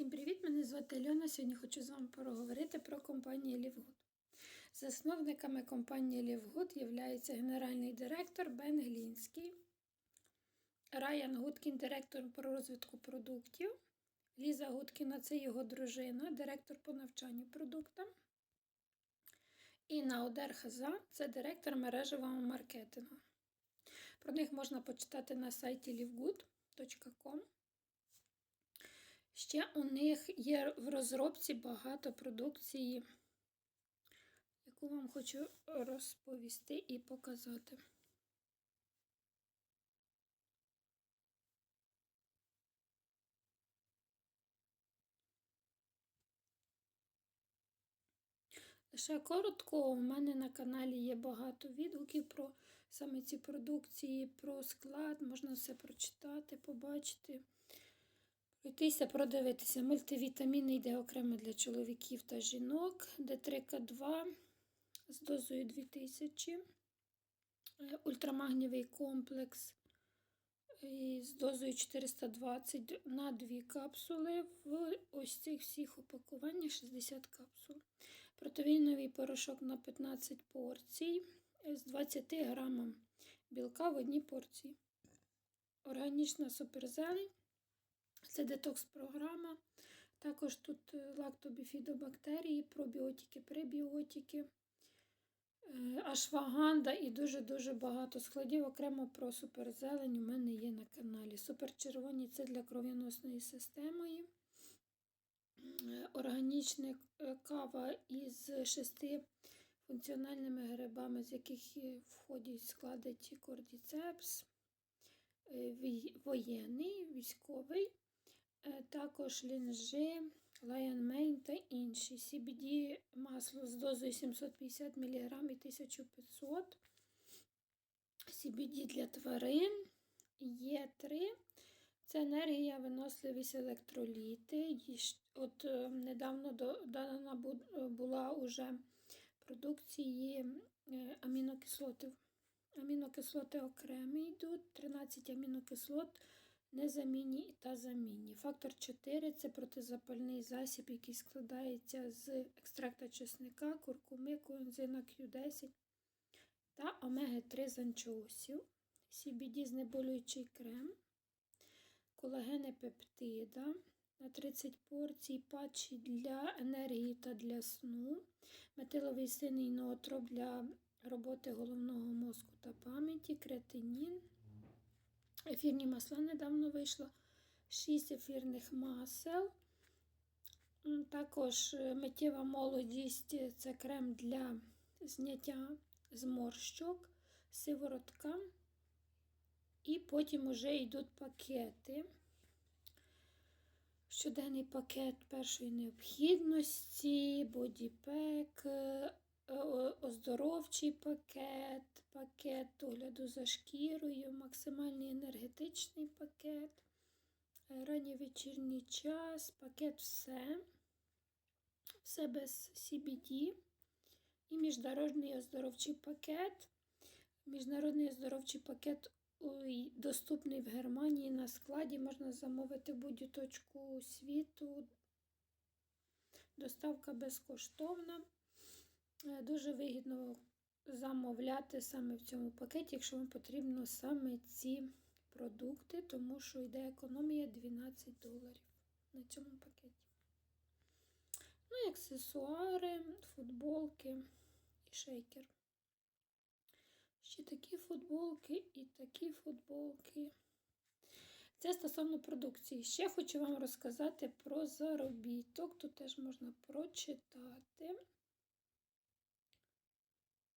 Всім привіт! Мене звати Альона. Сьогодні хочу з вами поговорити про компанію Лівгуд. Засновниками компанії Лівгуд є генеральний директор Бен Глінський, Райан Гудкін, директор по розвитку продуктів, Ліза Гудкіна це його дружина, директор по навчанню продуктам. І Наудер Хаза це директор мережевого маркетингу. Про них можна почитати на сайті livgood.com. Ще у них є в розробці багато продукції, яку вам хочу розповісти і показати. Лише коротко, у мене на каналі є багато відгуків про саме ці продукції, про склад, можна все прочитати, побачити. Пройтися, продивитися. Мультивітаміни йде окремо для чоловіків та жінок. Д3К2 з дозою 2000. Ультрамагнівий комплекс з дозою 420 на 2 капсули. В ось цих всіх упакуваннях 60 капсул. Протеїновий порошок на 15 порцій з 20 грамом білка в одній порції. Органічна суперзелень. Це детокс-програма. Також тут лактобіфідобактерії, пробіотики, пребіотики, ашваганда і дуже-дуже багато складів. Окремо про суперзелень у мене є на каналі. Суперчервоні це для кров'яносної системи. Органічна кава із шести функціональними грибами, з яких входять склади кордіцепс, воєнний, військовий. Також лінжи, лайонмейн та інші. CBD масло з дозою 750 мг і 1500 CBD для тварин. Є 3 Це енергія, виносливість електроліти. От Недавно додана була уже продукції амінокислоти. Амінокислоти окремі йдуть, 13 амінокислот незамінні та замінні. Фактор 4 це протизапальний засіб, який складається з екстракта чесника, куркуми, коензина Q10 та омеги-3 з анчоусів, CBD знеболюючий крем, колагени пептида на 30 порцій, патчі для енергії та для сну, метиловий синий ноотроп для роботи головного мозку та пам'яті, кретинін. Ефірні масла недавно вийшло 6 ефірних масел. Також миттєва молодість це крем для зняття зморщок, сиворотка. І потім вже йдуть пакети. Щоденний пакет першої необхідності, бодіпек, оздоровчий пакет, пакет огляду за шкірою, максимальний енергетичний пакет, ранній вечірній час, пакет все, все без CBD і міжнародний оздоровчий пакет. Міжнародний оздоровчий пакет доступний в Германії на складі, можна замовити будь-яку точку світу. Доставка безкоштовна. Е, дуже вигідно замовляти саме в цьому пакеті, якщо вам потрібно саме ці продукти, тому що йде економія 12 доларів на цьому пакеті. Ну і аксесуари, футболки і шейкер. Ще такі футболки і такі футболки. Це стосовно продукції. Ще хочу вам розказати про заробіток. Тут теж можна прочитати.